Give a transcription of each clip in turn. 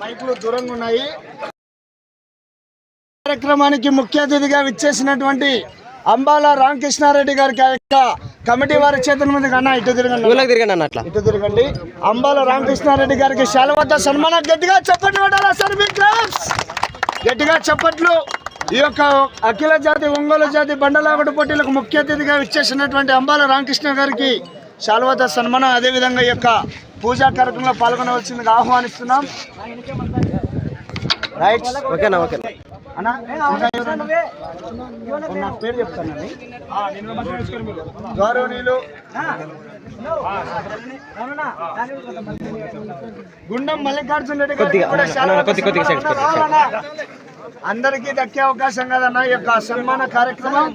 మైకులు దూరంగా ఉన్నాయి. కార్యక్రమానికి ముఖ్య అతిథిగా విచ్చేసినటువంటి అంబాల రామకృష్ణారెడ్డి గారికి ఆ యొక్క కమిటీ వారి చేతుల మీద అన్న ఇటు తిరగండి అన్న. అట్లా. ఇటు తిరగండి. అంబాల రామకృష్ణారెడ్డి గారికి శాలవద్ద సన్మానం. గట్టిగా చప్పట్లు సార్ మీ క్లాప్స్ గట్టిగా చప్పట్లు. ఈ యొక్క అఖిల జాతి ఒంగోలు జాతి బండలాగుడు పోటీలకు ముఖ్య అతిథిగా విచ్చేసినటువంటి అంబాల రామకృష్ణ గారికి శాల్వత సన్మానం. అదేవిధంగా ఈ యొక్క పూజా కార్యక్రమంలో పాల్గొనవలసిందిగా ఆహ్వానిస్తున్నాం. రైట్ ఓకేనా ఓకేనా అన్నా? నా పేరు చెప్తానండి గౌరవనీయులు. గుండం మల్లికార్జున రెడ్డి? అందరికీ దక్కే అవకాశం కదన్న ఈ యొక్క సన్మాన కార్యక్రమం.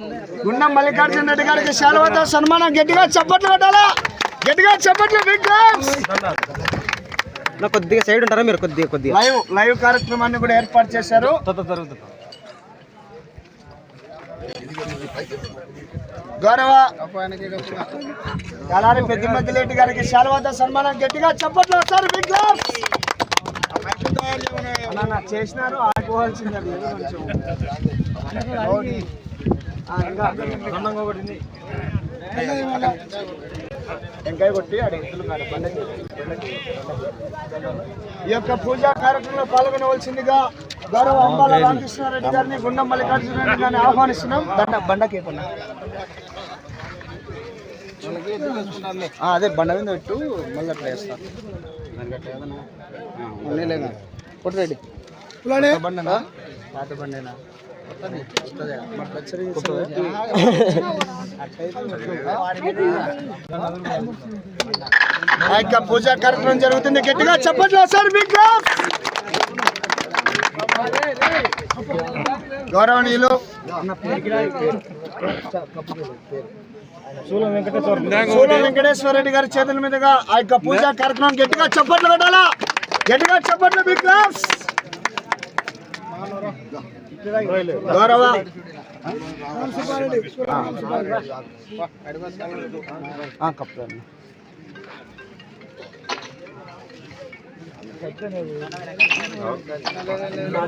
గుండం మల్లికార్జున రెడ్డి గారికి శాలువతో సన్మానం. గట్టిగా చప్పట్లు కొట్టాలా? గట్టిగా చప్పట్లు big claps. నా కొద్దిగా సైడ్ ఉంటారా మీరు? కొద్దిగా కొద్దిగా. లైవ్ లైవ్ కార్యక్రమాన్ని కూడా ఏర్పాటు చేశారు. గౌరవ కళారి పెద్ద మధ్యలేటి గారికి శాలవాద సన్మానం గట్టిగా చప్పట్లు వస్తారు బిగ్ అన్న, చేసినారు ఆగిపోవాల్సింది అది ఏదో కొంచెం వెంకాయ కొట్టి. ఈ యొక్క పూజా కార్యక్రమంలో పాల్గొనవలసిందిగా గౌరవ అంబాల రామకృష్ణారెడ్డి గారిని గుండం మల్లికార్జున రెడ్డి గారిని ఆహ్వానిస్తున్నాం. బండ బండకి పన్న అదే బండ మీద పెట్టు మళ్ళీ అట్లా వేస్తా. కొట్టరెడ్డి బండనా? పాత బండేనా? యొక్క పూజా కార్యక్రమం జరుగుతుంది. గట్టిగా చెప్పట్లో సార్ బిగ్ గౌరవనీయులు. సూలం వెంకటేశ్వర రెడ్డి గారి చేతుల మీదుగా ఆ యొక్క పూజా కార్యక్రమం గట్టిగా చప్పట్లు పెట్టాలా? గట్టిగా చప్పట్లు బిగ్ గౌరవ ఆ, కప్పు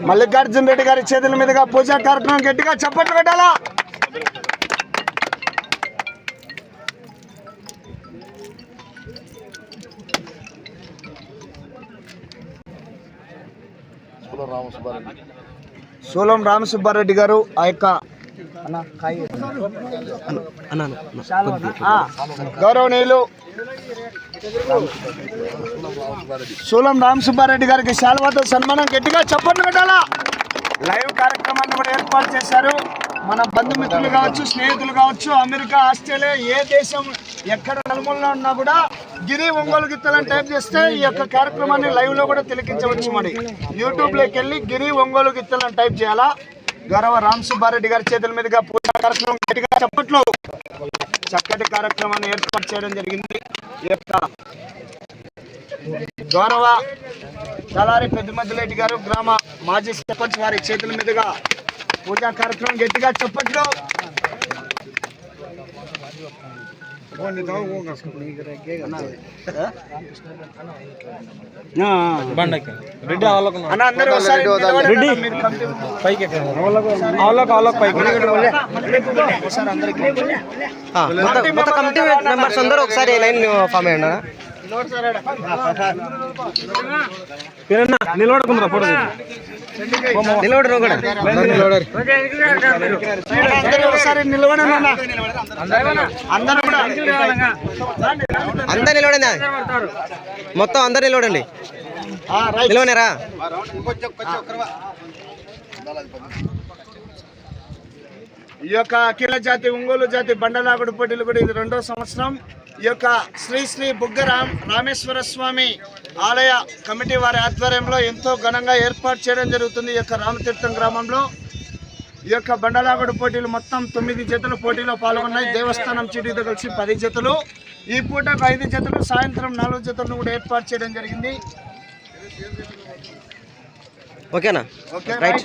మల్లికార్జున రెడ్డి గారి చేతుల మీదుగా పూజా కార్యక్రమం గట్టిగా చప్పట్లు పెట్టాలా సోలం రామసుబ్బారెడ్డి గారు ఆ యొక్క గౌరవనీయులు సూలం రామ్ సుబ్బారెడ్డి గారికి శాల్వాతో సన్మానం గట్టిగా చప్పట్లు పెట్టాలా లైవ్ కార్యక్రమాన్ని కూడా ఏర్పాటు చేశారు. మన బంధుమిత్రులు కావచ్చు స్నేహితులు కావచ్చు అమెరికా ఆస్ట్రేలియా ఏ దేశం ఎక్కడ నలుమూలలో ఉన్నా కూడా గిరి ఒంగోలు గిత్తలని టైప్ చేస్తే ఈ యొక్క కార్యక్రమాన్ని లైవ్లో కూడా తిలకించవచ్చు మరి. యూట్యూబ్లోకి వెళ్ళి గిరి ఒంగోలు గిత్తలని టైప్ చేయాలా? గౌరవ రామ్ సుబ్బారెడ్డి గారి చేతుల మీదుగా పూజా కార్యక్రమం గట్టిగా చెప్పట్లో. చక్కటి కార్యక్రమాన్ని ఏర్పాటు చేయడం జరిగింది. ఈ యొక్క గౌరవ తలారి పెద్దమద్దిరెడ్డి గారు గ్రామ మాజీ సర్పంచ్ వారి చేతుల మీదుగా పూజా కార్యక్రమం గట్టిగా చెప్పట్లు. అన్న అందరూ ఒకసారి నిలబడండి. మీరు కమిటీ ఒకసారి అందరికీ ఆ, మొత్తం మొత్తం కమిటీ మెంబర్స్ అందరూ ఒకసారి లైన్ ఫామ్ అయ్యండి అన్న. నిలబడు అందరూ. ఒకసారి నిలబడండి అందరూ కూడా అందరు నిలబడండి. మొత్తం అందరు నిలబడండి. రైట్. నిలవనేరా ఈ యొక్క అఖిల జాతి ఒంగోలు జాతి బండలాగుడు పోటీలు కూడా ఇది రెండో సంవత్సరం. ఈ యొక్క శ్రీ శ్రీ బుగ్గ రామ్ రామేశ్వర స్వామి ఆలయ కమిటీ వారి ఆధ్వర్యంలో ఎంతో ఘనంగా ఏర్పాటు చేయడం జరుగుతుంది ఈ యొక్క రామతీర్థం గ్రామంలో. ఈ యొక్క బండలాగుడు పోటీలు మొత్తం తొమ్మిది జతలు పోటీలో పాల్గొన్నాయి. దేవస్థానం చీటీతో కలిసి పది జతలు. ఈ పూటకు ఐదు జతలు సాయంత్రం నాలుగు జతలను కూడా ఏర్పాటు చేయడం జరిగింది. ఓకేనా? ఓకే రైట్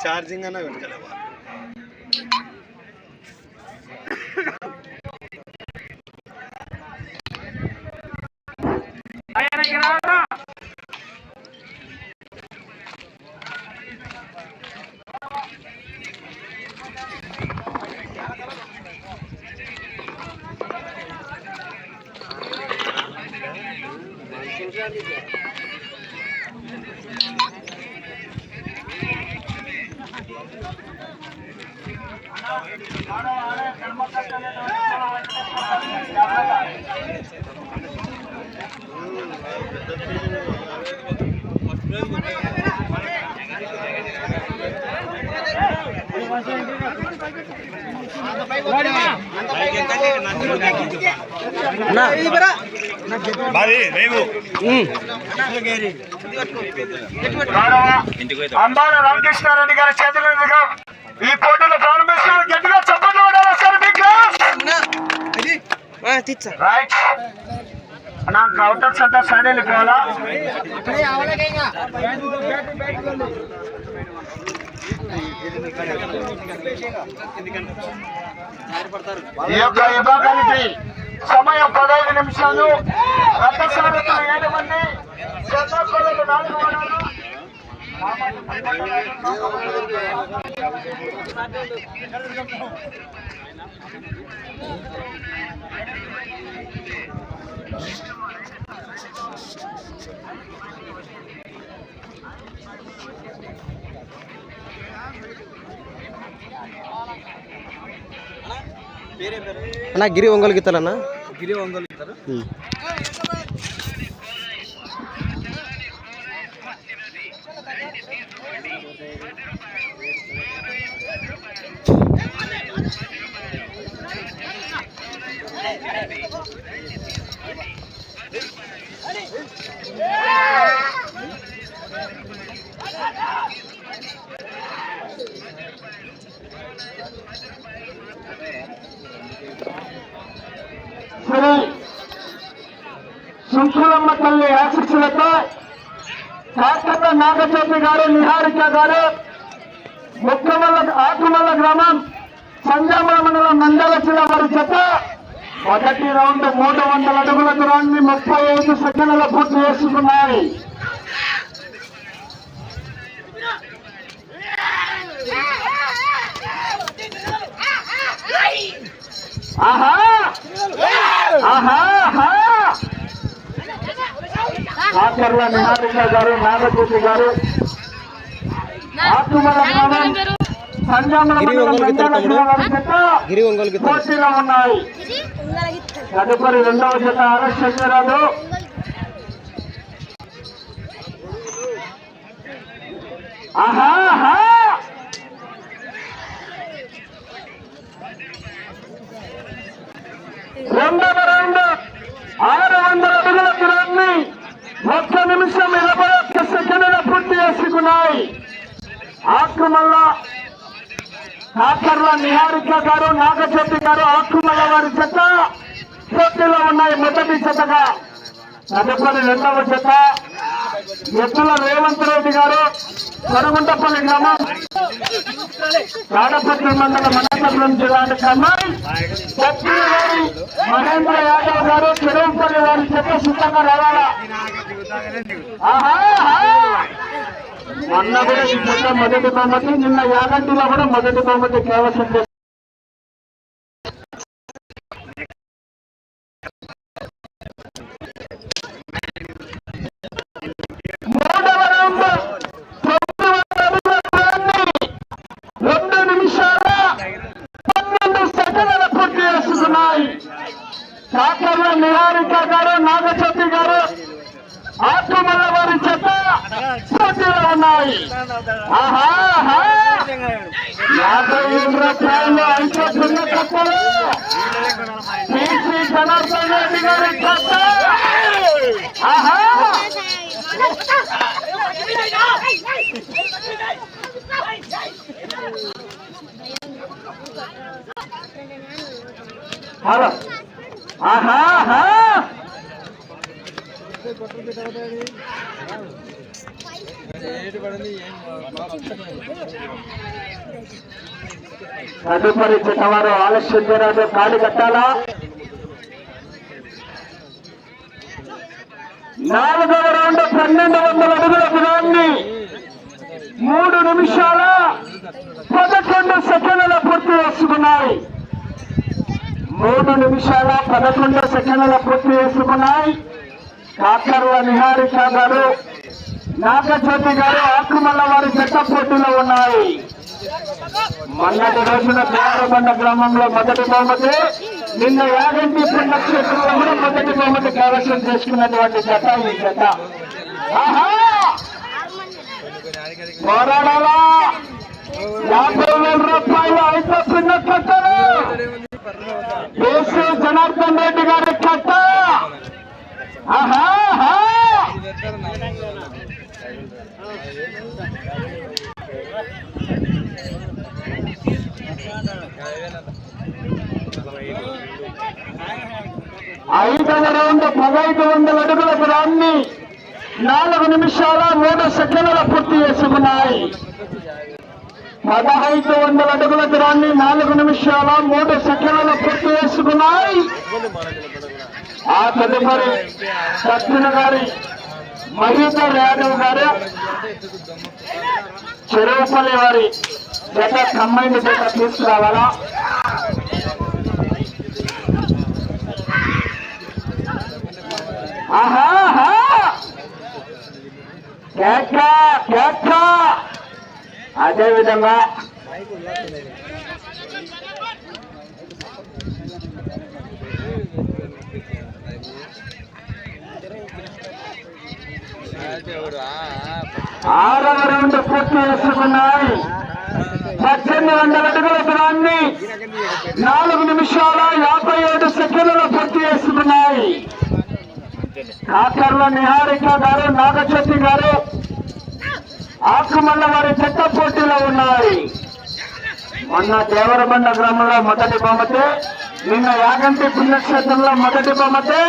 ఛార్జింగ్ అన్న పెట్టుకోలేవా అంబాల రామకృష్ణారెడ్డి గారి చేతుల మీదుగా ఈ పోటీలో రైట్ నాకు అవుటర్ సత్తా సైడ్ వెళ్ళిపోవాలా ఈ యొక్క విభాగానికి సమయం పదహైదు నిమిషాలు. రథ సాగుతున్న ఏడు మంది. నాలుగు మండలు అన్న గిరి ఒంగోలు గీతాలన్నా? గిరి ఒంగోలు ఇస్తారు శ్రీ సుంకులమ్మ తల్లి ఆశీస్సులతో కాకత నాగజ్యోతి గారు నిహారిక గారు ముక్కమల్ల ఆకుమల్ల గ్రామం సంజామ మండలం నంద్యాల జిల్లా వారి చేత మొదటి రౌండ్ మూడు వందల అడుగుల దూరాన్ని ముప్పై ఐదు సెకండ్ల పూర్తి చేసుకున్నాయి. ఆహా! ఆహా! ఆహా! నిహారిక గారు నాగజ్యోతి గారు. ఆకుమల గిరి ఒంగోలు గిరి ఒంగోలు తదుపరి రెండవ జత ఆర్ఎస్ చంద్రరాజు ఆహా ఆహా రెండవ రౌండ్ ఆరు వందల అడుగుల దూరాన్ని ఒక్క నిమిషం ఇరవై ఒక్క సెకండ్ల పూర్తి చేసుకున్నాయి ఆక్రమణ కాకర్ల నాగశెట్టి గారు ఆకుమల్ల గారు వారి చెత్త పోటీలో ఉన్నాయి మొదటి చెత్తగా. తదుపరి రెండవ చెత్త. ఎత్తుల రేవంత్ రెడ్డి గారు కరుగుంటపల్లి గ్రామం. తాడపత్రి మండలం అనంతపురం జిల్లా అమ్మాయి సత్యుల గారి మహేంద్ర యాదవ్ గారు చెరువుపల్లి వారి చెత్త సిద్ధంగా రావాలా? మొన్న కూడా ఈ చెత్త మొదటి బహుమతి నిన్న యాగంటిలో కూడా మొదటి బహుమతి కేవలం కాకర్ల నిహారిక గారు నాగశెట్టి గారు ఆకుమల్ల వారి చెత్త పోటీలో ఉన్నాయి. ఆహా కప్పలు జనార్దన్ రెడ్డి గారి చెత్త. ఆహా. హలో ఆహా ఆహా. తదుపరి చిన్నవారు ఆలస్యం చేయరాదు కాడి కట్టాలా? నాలుగవ రౌండ్ పన్నెండు వందల అడుగుల గుణాన్ని మూడు నిమిషాల పదకొండు సెకండ్ల పూర్తి వస్తున్నాయి మూడు నిమిషాల పదకొండు సెకండ్ల పూర్తి చేసుకున్నాయి. కాకర్ల నిహారిక గారు నాగజ్యోతి గారు ఆకుమల్ల వారి చట్ట పోటీలో ఉన్నాయి. మొన్నటి రోజున దేవరబండ గ్రామంలో మొదటి బహుమతి నిన్న యాగంటి పుణ్యక్షేత్రంలో కూడా మొదటి బహుమతి కైవసం చేసుకున్నటువంటి జత ఈ జత పోరాడాలా? యాభై వేల రూపాయలు అయితే పిన్న కేసీ జనార్దన్ రెడ్డి గారి కట్ట ఆహా ఆహా! ఐదవ రౌండ్ పదహైదు వందల అడుగుల గ్రాన్ని నాలుగు నిమిషాల మూడు సెకండ్ల పూర్తి చేసుకున్నాయి పదహైదు వందల అడుగుల దూరాన్ని నాలుగు నిమిషాల మూడు సెకండ్ల పూర్తి చేసుకున్నాయి. ఆ తదుపరి సత్యన గారి మహేందర్ యాదవ్ గారు చెరువుపల్లి వారి జత కంబైండ్ జత తీసుకురావాలా? ఆహా ఆహా! కేక! అదేవిధంగా అదే విధంగా ఆరవ రౌండ్ పూర్తి చేసుకున్నాయి. పద్దెనిమిది వందల అడుగుల దూరాన్ని నాలుగు నిమిషాల యాభై ఏడు సెకండ్ల పూర్తి చేసుకున్నాయి. డాక్టర్ల నిహారిక గారు నాగచోతి గారు ఆకుమల్ల వారి చెత్త పోటీలో ఉన్నాయి. మొన్న దేవరబండ గ్రామంలో మొదటి బహుమతి నిన్న యాగంటి పుణ్యక్షేత్రంలో మొదటి బహుమతి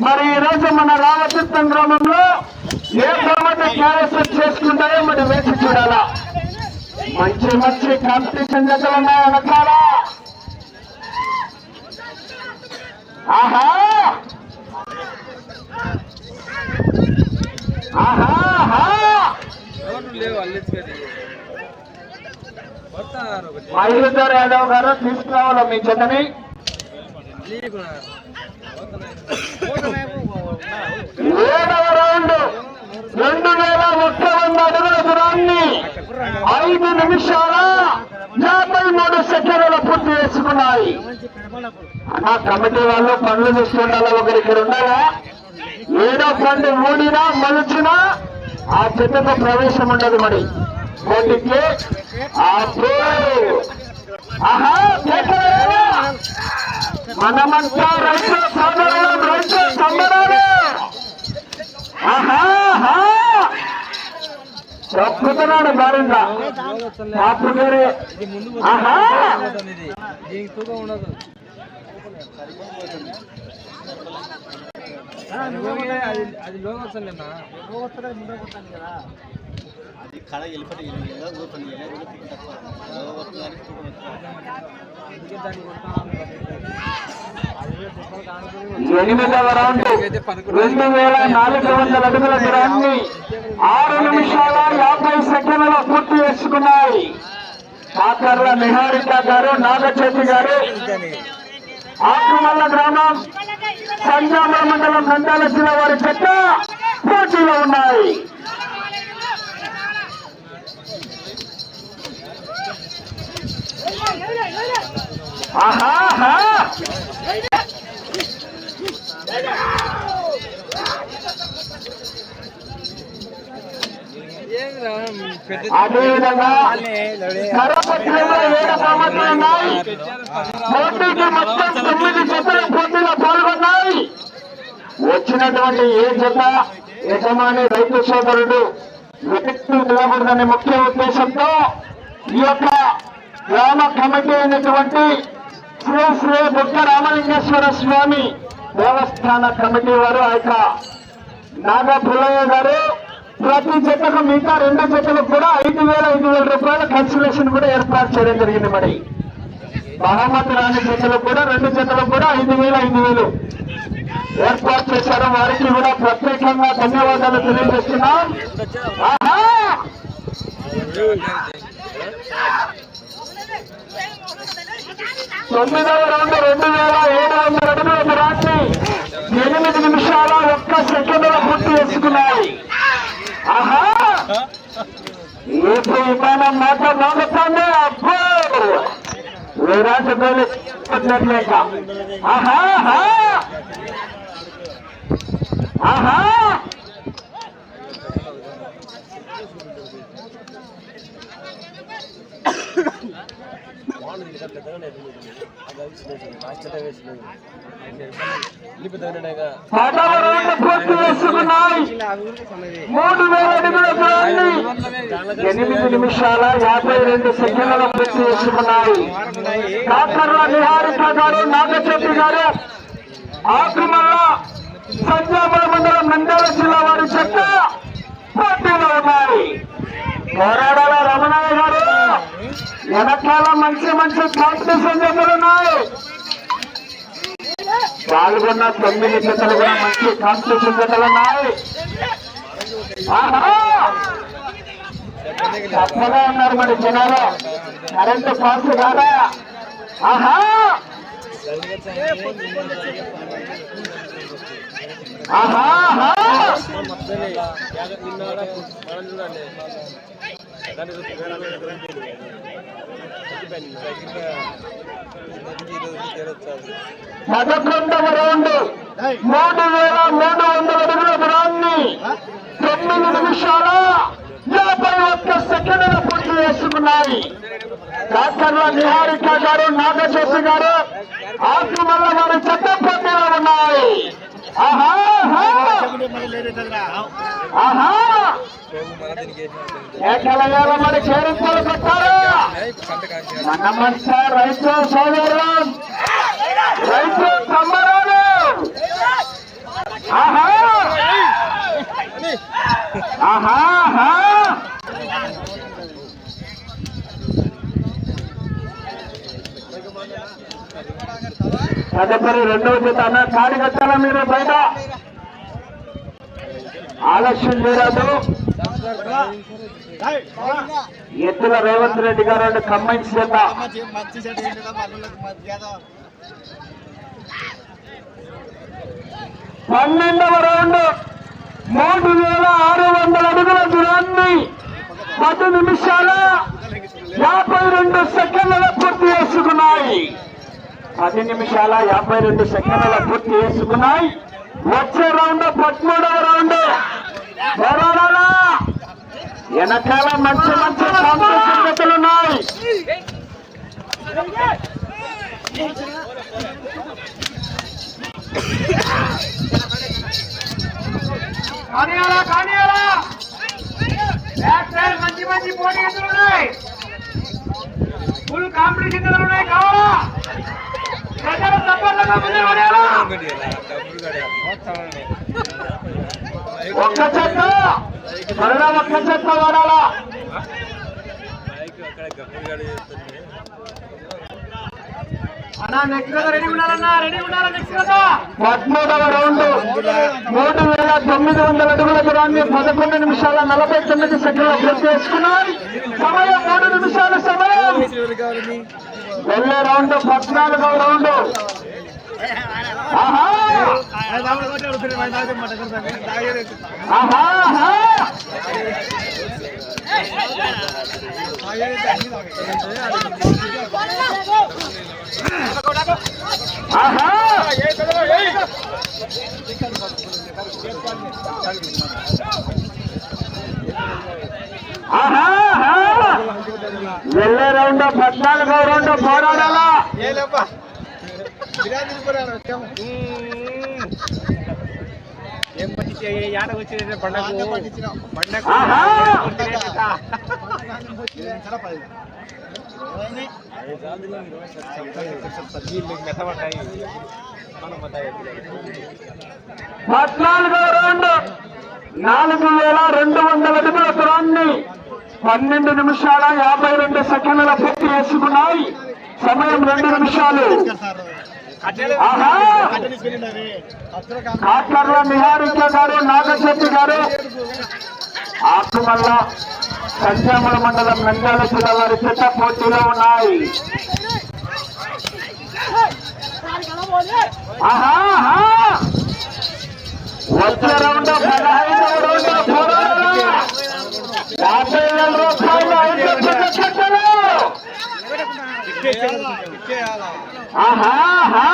మరి ఈ రోజు మన రామతీర్థం గ్రామంలో ఏ బహుమతి క్యారెక్టర్ చేసుకుంటారో మరి వేసి చూడాలా. మంచి మంచి కాంపిటీషన్ జతలు ఉన్నాయి వెనకాల. ఆహా! ఆహా ఆహా లేవు అల్లించుకొని వస్తున్నారు ఒకటి మహేందర్ యాదవ్ గారు తీసుకురావాలి మీ ఏడవ రౌండ్. రెండు వేల ఒక్క వంద అడుగుల దూరాన్ని ఐదు నిమిషాల యాభై మూడు సెకండ్ల పూర్తి చేసుకున్నాయి. ఆ కమిటీ వాళ్ళు పనులు చూస్తుండాలి? ఒకరి ఇక్కడ ఉండాలా? ఏడో పండు ఊడినా మలిచినా? ఆ చెట్టుకు ప్రవేశం ఉండదు మరి. పోటీకి అబ్బో! ఆహా మనమంతా రైతు సోదరులు రైతు సంబరాలు. చెప్పుతున్నాడు బారిందా పాపు గారే. ఆహా. అది అది లోగా వస్తుంది అన్న అందుకే దానికి. ఎనిమిదవ రౌండ్. రెండు వేల నాలుగు వందల అడుగుల దూరాన్ని ఆరు నిమిషాల యాభై సెకండ్ల పూర్తి చేసుకున్నాయి. కాకర్ల నిహారిక గారు నాగచేతి గారు ఆకుమల్ల గ్రామం సంజామ మండలం నందాల జిల్లా వారి చెత్త పోటీలో ఉన్నాయి. ఆహా. అదేవిధంగా కరపత్రంలో ఏడు బహుమతులు ఉన్నాయి. పోటీకి మొత్తం తొమ్మిది జతల పోటీలో పాల్గొన్నాయి. వచ్చినటువంటి ఏ జత యజమాని రైతు సోదరుడు వ్యక్తి నిలబడదనే ముఖ్య ఉద్దేశంతో ఈ యొక్క గ్రామ కమిటీ అయినటువంటి శ్రీ శ్రీ బుద్ధ రామలింగేశ్వర స్వామి దేవస్థాన కమిటీ వారు ఆ యొక్క నాగ పుల్లయ్య గారు ప్రతి జతకు మిగతా రెండు జతలకు కూడా ఐదు వేల ఐదు వేల రూపాయల కన్సలేషన్ కూడా ఏర్పాటు చేయడం జరిగింది మరి. మహమ్మద్ రాణి జతలకు కూడా రెండు జతలకు కూడా ఐదు వేల ఐదు వేలు ఏర్పాటు చేశారు. వారికి కూడా ప్రత్యేకంగా ధన్యవాదాలు తెలియజేస్తున్నాం. తొమ్మిదవ రౌండ్ రెండు వేల ఏడు వందల అడుగుల దూరాన్ని ఎనిమిది నిమిషాల ఒక్క సెకండ్ల పూర్తి చేసుకున్నాయి ఆహా ఇప్పుడు విమానం మాట మోగుతుంది అబ్బో విరాట్ ఆహా! ఆహా! ఆహా పదవ రౌండ్ పూర్తి చేసుకున్నాయి మూడు వేల అడుగుల దూరాన్ని ఎనిమిది నిమిషాల యాభై రెండు సెకండ్ల పూర్తి చేసుకున్నాయి డాక్టర్ నిహారిక గారు నాగచోటి గారు ఆకుమల్ల సంజామల మండలం నంద్యాల జిల్లా వారి చెత్త పోటీలో ఉన్నాయి పోరాడాల రమణయ్య గారు చాలా మంచి మంచి కాంపిటీషన్ ఉన్నాయి పాల్గొన్న తొమ్మిది జతలు కూడా మంచి కాంపిటీషన్ జతలు ఉన్నాయి. తప్పగా ఉన్నారు మరి జనాలు. కరెంటు పాస్ కాదా? ఆహా! ఆహా! ఆహా! పదకొండవ రౌండ్ మూడు వేల మూడు వందల అడుగుల దూరాన్ని తొమ్మిది నిమిషాల యాభై ఒక్క సెకండ్ల పూర్తి చేసుకున్నాయి డాక్టర్ల నిహారిక గారు నాగశేషి గారు ఆకుమల్ల వారి చట్టం పోటీలో ఉన్నాయి. ఆహా. మరి రైతు సోదరం రైతు సంబరాలు! ఆహా! ఆహా! తదుపరి రెండవ జత అన్న కాడి కట్టాల మీరు బయట. ఆలస్యం చేయరాదు ఎత్తుల రేవంత్ రెడ్డి గారు అంటే కంబైన్స్ చేత. పన్నెండవ రౌండ్ మూడు వేల ఆరు వందల అడుగుల దూరాన్ని పది నిమిషాల యాభై రెండు సెకండ్ల పూర్తి చేసుకున్నాయి. పది నిమిషాల యాభై రెండు సెకండ్ల పూర్తి చేసుకున్నాయి. వచ్చే రౌండ్ పదమూడవ రౌండ్. వెనకాల మంచి మంచి కాంపిటీషన్ జతలు ఉన్నాయి కానియాలా కానియాలా బ్యాక్ సైడ్ మంచి మంచి పోటీ ఎదురు ఉన్నాయి ఫుల్ కాంపిటీషన్ ఎదురు ఉన్నాయి కావాలా ప్రజలు తప్పకుండా ముందు పడేయాలా ఒక్క చెత్త! త్వరగా ఒక్క చెత్త వాడాలా? పద్మూడవ రౌండ్. మూడు వేల తొమ్మిది వందల అడుగుల దూరాన్ని పదకొండు నిమిషాల నలభై తొమ్మిది సెకండ్ల పూర్తి చేసుకున్నాయి సమయం మూడు నిమిషాల సమయం. వెళ్ళే రౌండ్ పద్నాలుగవ రౌండ్. వెళ్ళే రౌండ్ పద్నాలుగో రౌండ్ పోరాడాలా ఏం పట్టించి యాడ వచ్చింది పండగ పండగ ఆహా మెత్తబడ్డాయి పద్నాలుగో రౌండ్ నాలుగు వేల రెండు వందల అడుగుల దూరాన్ని పన్నెండు నిమిషాల యాభై రెండు సెకండ్ల పూర్తి చేసుకున్నాయి. సమయం రెండు నిమిషాలు. కాట్లర్ల నిహారిక గారు నాగశెట్టి గారు ఆకుమల్ల సంచామల మండలం నంద్యాల జిల్లా వారి చెత్త పోటీలో ఉన్నాయి. వచ్చే రౌండ్ పదహైదవ రౌండ్ పోరాడాలా? యాభై వేల రూపాయలు ఐదు జతలు. ఆహా ఆహా.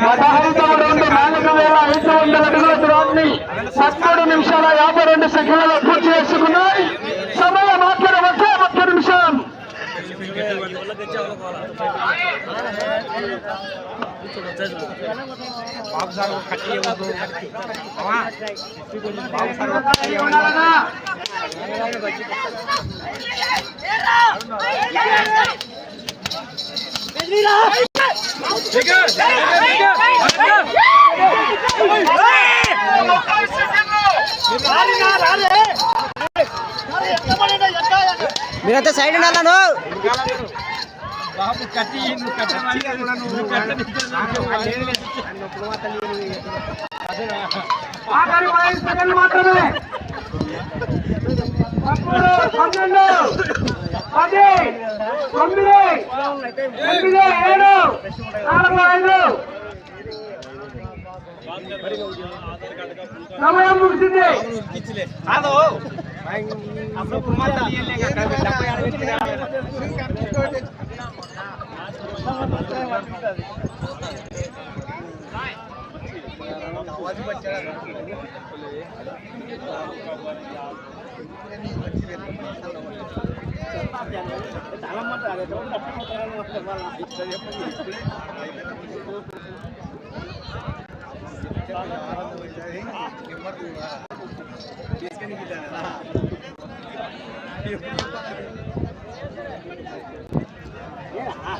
పదహైదవ రౌండ్ నాలుగు వేల ఐదు వందల అడుగుల దూరాన్ని పదమూడు నిమిషాల యాభై రెండు సెకండ్లలో పూర్తి చేసుకున్నాయి సమయం మాట్లాడే ఒకే ఒక్క నిమిషం బాబు సార్ కట్టి ఇవ్వద్దు బాబు సార్ కట్టి మీరంతా సైడ్ ఉండాలను బాబు కట్టి నువ్వు కట్టమని కూడా నువ్వు మాత్రమే. పదమూడు, పన్నెండు పది తొమ్మిది ఎనిమిది ఏడు నాలుగు ఐదు. సమయం ముగిసింది. కాదు. కుమార్ తల్లి డెబ్బై ఆరు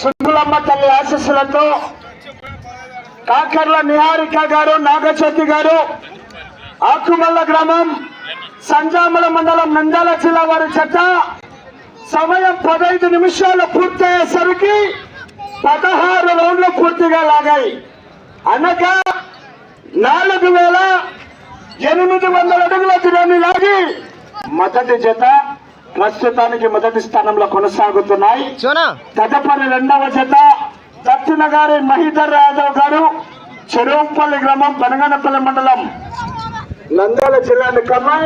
సుబ్బులమ్మ తల్లి ఆశీస్సులతో కాకర్ల నిహారిక గారు నాగచోతి గారు ఆకుమల్ల గ్రామం సంజామల మండలం నంద్యాల జిల్లా వారి చెత్త సమయం పదహైదు నిమిషాలు పూర్తయ్యేసరికి పదహారు రౌండ్లు పూర్తిగా లాగాయి. అనగా నాలుగు వేల ఎనిమిది వందల అడుగుల దూరాన్ని లాగి మొదటి జత ప్రస్తుతానికి మొదటి స్థానంలో కొనసాగుతున్నాయి. తదుపరి రెండవ జత దత్తిన గారి మహీధర్ యాదవ్ గారు చెరువుపల్లి గ్రామం బనగనపల్లి మండలం నంద్యాల కమ్మాయి